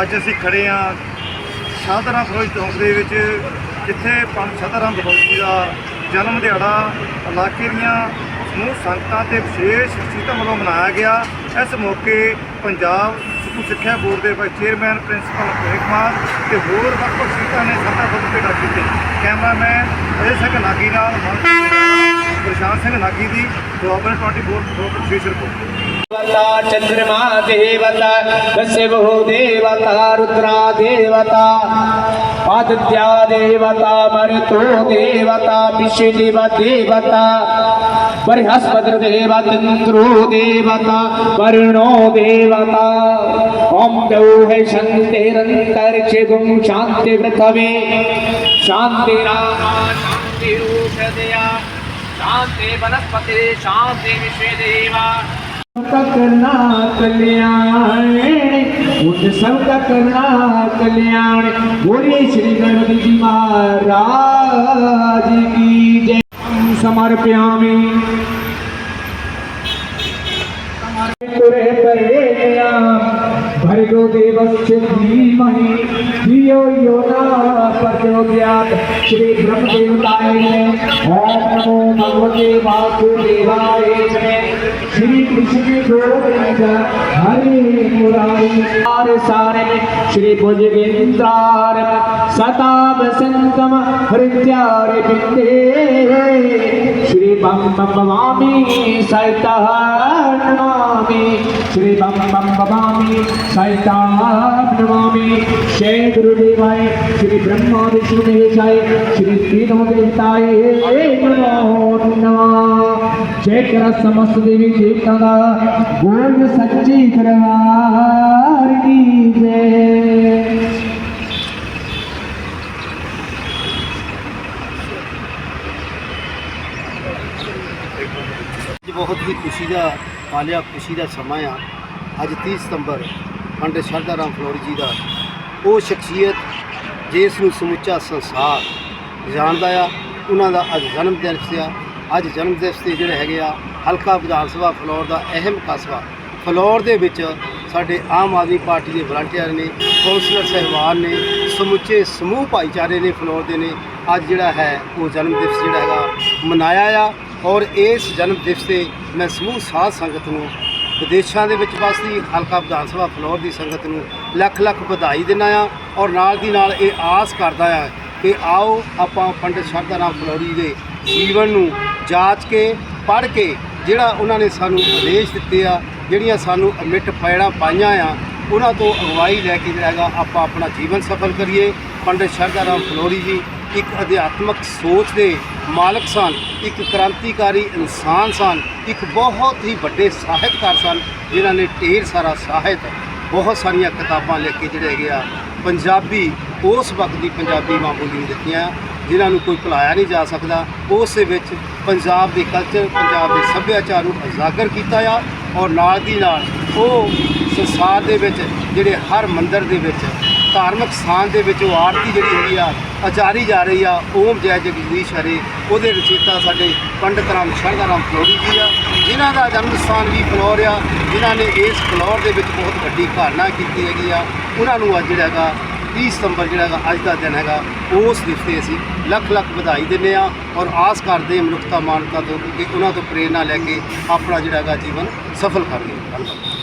ਅੱਜ ਅਸੀਂ ਖੜੇ ਆ ਸਾਧਾਰਨ ਫਰੋਜ ਚੌਂਕ ਦੇ ਵਿੱਚ, ਜਿੱਥੇ ਪੰਜ ਸਾਧਾਰਨ ਫਰੋਜ ਦਾ ਜਨਮ ਦਿਹਾੜਾ ਇਲਾਕੇ ਦੀਆਂ ਸਮੂਹ ਸੰਗਤਾਂ ਤੇ ਵਿਸ਼ੇਸ਼ ਸ਼ਖਸੀਅਤਾਂ ਵੱਲੋਂ ਮਨਾਇਆ ਗਿਆ। ਇਸ ਮੌਕੇ ਪੰਜਾਬ ਸਕੂਲ ਸਿੱਖਿਆ ਬੋਰਡ ਦੇ vice chairman principal Abhishek Kumar ਤੇ ਹੋਰ ਵੱਖ ਵੱਖ ਸ਼ਖਸੀਅਤਾਂ ਨੇ ਸੰਗਤਾਂ ਵੱਲੋਂ ਭੇਟਾ ਕੀਤੀ। ਕੈਮਰਾਮੈਨ ਅਜੇ ਸਿੰਘ ਨਾਗੀ ਨਾਲ ਪ੍ਰਸ਼ਾਂਤ ਸਿੰਘ ਨਾਗੀ ਦੀ ਗਲੋਬਲ 24 ਫੋਰ ਵਿਸ਼ੇਸ਼ ਰਿਪੋਰਟ चंद्रमा देवता दस्य बहु देवता रुद्रा देवता आदित्या देवता मरुतो देवता विश्वदेव देवता बृहस्पति देवता इंद्रो देवता वरुणो देवता ओम दौ है शांतिरंतरिक्ष गुम शांति पृथ्वी शांति रामा शांति औषधया शांति वनस्पति शांति विश्वदेवा सबका करना कल्याण उठ सबका करना कल्याण बोले श्री गणपति जी महाराज की जय हम समर्पयामि तुरे परेणया भर्गो देवस्य धीमहि धियो यो न प्रचोदयात् श्री ब्रह्मदेवताय नमः ओम नमो भगवते वासुदेवाय नमः श्री कृष्ण गोविंद हरे मुरारी सारे सारे श्री भुजगेंद्रार सता वसंतम हृदयार बिंदे பம் பம் மாமி சைத்தான் மாமி ஸ்ரீ பம் பம் மாமி சைத்தான் மாமி ஸ்ரீ குருதேவாய ஸ்ரீ பிரம்மா விஷ்ணு மகேஷாய ஸ்ரீ ஸ்ரீநவதேவதாய நமோ शेखर समस्त देवी चेतना गोल सच्ची करवार ਬਹੁਤ ਹੀ ਖੁਸ਼ੀ ਦਾ ਪਾਲਿਆ ਖੁਸ਼ੀ ਦਾ ਸਮਾਂ ਆ। ਅੱਜ 30 ਸਤੰਬਰ, ਪੰਡਿਤ ਸ਼ਰਧਾ ਰਾਮ ਫਲੋਰੀ ਜੀ ਦਾ ਉਹ ਸ਼ਖਸੀਅਤ, ਜਿਸ ਨੂੰ ਸਮੁੱਚਾ ਸੰਸਾਰ ਜਾਣਦਾ ਆ, ਉਹਨਾਂ ਦਾ ਅੱਜ ਜਨਮ ਦਿਵਸ ਆ। ਅੱਜ ਜਨਮ ਦਿਵਸ ਤੇ ਜਿਹੜੇ ਹੈਗੇ ਆ, ਹਲਕਾ ਵਿਧਾਨ ਸਭਾ ਫਲੋਰ ਦਾ ਅਹਿਮ ਕਸਬਾ। ਫਲੋਰ ਦੇ ਵਿੱਚ ਸਾਡੇ ਆਮ ਆਦਮੀ ਪਾਰਟੀ ਦੇ ਵਲੰਟੀਅਰ ਨੇ, ਕੌਂਸਲਰ ਸਹਿਬਾਨ ਨੇ, ਸਮੁੱਚੇ ਸਮੂਹ ਭਾਈਚਾਰੇ ਨੇ ਫਲੋਰ ਦੇ ਨੇ। ਅੱਜ ਜਿਹੜਾ ਹੈ, ਉਹ ਜਨਮ ਦਿਵਸ ਜਿਹੜਾ ਹੈਗਾ, ਮਨਾਇਆ ਆ। ਔਰ ਇਸ ਜਨਮ ਦਿਵਸ ਤੇ ਮੈਂ ਸਮੂਹ ਸਾਧ ਸੰਗਤ ਨੂੰ, ਵਿਦੇਸ਼ਾਂ ਦੇ ਵਿੱਚ ਵਸਦੀ ਹਲਕਾ ਵਿਧਾਨ ਸਭਾ ਫਲੋਰ ਦੀ ਸੰਗਤ ਨੂੰ ਲੱਖ ਲੱਖ ਵਧਾਈ ਦਿੰਦਾ ਆ ਔਰ ਨਾਲ ਦੀ ਨਾਲ ਇਹ ਆਸ ਕਰਦਾ ਆ ਕਿ ਆਓ ਆਪਾਂ ਪੰਡਿਤ ਸ਼ਰਧਾ ਰਾਮ ਫਲੋਰੀ ਦੇ ਜੀਵਨ ਨੂੰ ਜਾਂਚ ਕੇ, ਪੜ੍ਹ ਕੇ ਜਿਹੜਾ ਉਹਨਾਂ ਨੇ ਸਾਨੂੰ ਆਦੇਸ਼ ਦਿੱਤੇ ਆ, ਜਿਹੜੀਆਂ ਸਾਨੂੰ ਅਮਿੱਟ ਪੈੜਾਂ ਪਾਈਆਂ ਆ, ਉਹਨਾਂ ਤੋਂ ਅਗਵਾਈ ਲੈ ਕੇ ਜਿਹੜਾ ਹੈਗਾ ਆਪਾਂ ਆਪਣਾ ਜੀਵਨ ਸਫਲ ਕਰੀਏ। ਪੰਡਿਤ ਸ਼ਰਧਾ ਰਾਮ ਫਲੋਰੀ ਜੀ ਇੱਕ ਅਧਿਆਤਮਕ ਸੋਚ ਦੇ ਮਾਲਕ ਸਨ, ਇੱਕ ਕ੍ਰਾਂਤੀਕਾਰੀ ਇਨਸਾਨ ਸਨ, ਇੱਕ ਬਹੁਤ ਹੀ ਵੱਡੇ ਸਾਹਿਤਕਾਰ ਸਨ, ਜਿਨ੍ਹਾਂ ਨੇ ਢੇਰ ਸਾਰਾ ਸਾਹਿਤ, ਬਹੁਤ ਸਾਰੀਆਂ ਕਿਤਾਬਾਂ ਲਿਖ ਕੇ ਜਿਹੜੇ ਹੈਗੇ ਆ, ਪੰਜਾਬੀ, ਉਸ ਵਕਤ ਦੀ ਪੰਜਾਬੀ ਮਾਂ ਬੋਲੀ ਨੂੰ ਦਿੱਤੀਆਂ, ਜਿਨ੍ਹਾਂ ਨੂੰ ਕੋਈ ਭੁਲਾਇਆ ਨਹੀਂ ਜਾ ਸਕਦਾ। ਉਸ ਦੇ ਵਿੱਚ ਪੰਜਾਬ ਦੇ ਕਲਚਰ ਪੰਜਾਬ ਦੇ ਸੱਭਿਆਚਾਰ ਨੂੰ ਉਜਾਗਰ ਕੀਤਾ ਆ, ਔਰ ਨਾਲ ਦੀ ਨਾਲ ਉਹ ਸੰਸਾਰ ਦੇ ਵਿੱਚ, ਜਿਹੜੇ ਹਰ ਮੰਦਰ ਦੇ ਵਿੱਚ ਧਾਰਮਿਕ ਸਥਾਨ ਦੇ ਵਿੱਚ ਉਹ ਆਰਤੀ ਜਿਹੜੀ ਹੈਗੀ ਆ ਅਚਾਰੀ ਜਾ ਰਹੀ ਆ, ਓਮ ਜੈ ਜਗਦੀਸ਼ ਹਰੇ। ਉਹਦੇ ਰਚੇਤਾ ਸਾਡੇ ਪੰਡਿਤ ਰਾਮ ਸ਼ਰਧਾ ਰਾਮ ਫਲੋਰੀ ਜੀ ਆ, ਜਿਨ੍ਹਾਂ ਦਾ ਜਨਮ ਸਥਾਨ ਵੀ ਫਲੋਰ ਆ। ਜਿਨ੍ਹਾਂ ਨੇ ਇਸ ਫਲੋਰ ਦੇ ਵਿੱਚ ਬਹੁਤ ਵੱਡੀ ਘਾਲਣਾ ਕੀਤੀ ਹੈਗੀ ਆ। ਉਹਨਾਂ ਨੂੰ ਅੱਜ ਜਿਹੜਾ ਹੈਗਾ 30 ਸਤੰਬਰ ਜਿਹੜਾ ਹੈਗਾ, ਅੱਜ ਦਾ ਦਿਨ ਹੈਗਾ, ਉਸ ਦਿਵਸ ਤੇ ਅਸੀਂ ਲੱਖ ਲੱਖ ਵਧਾਈ ਦਿੰਦੇ ਆ ਔਰ ਆਸ ਕਰਦੇ ਮਨੁੱਖਤਾ ਮਾਨਵਤਾ ਤੋਂ ਕਿ ਉਹਨਾਂ ਤੋਂ ਪ੍ਰੇਰਣਾ ਲੈ ਕੇ ਆਪਣਾ ਜਿਹੜਾ ਹੈਗਾ ਜੀਵਨ ਸਫਲ ਕਰੀਏ ਧੰਨਵਾਦ।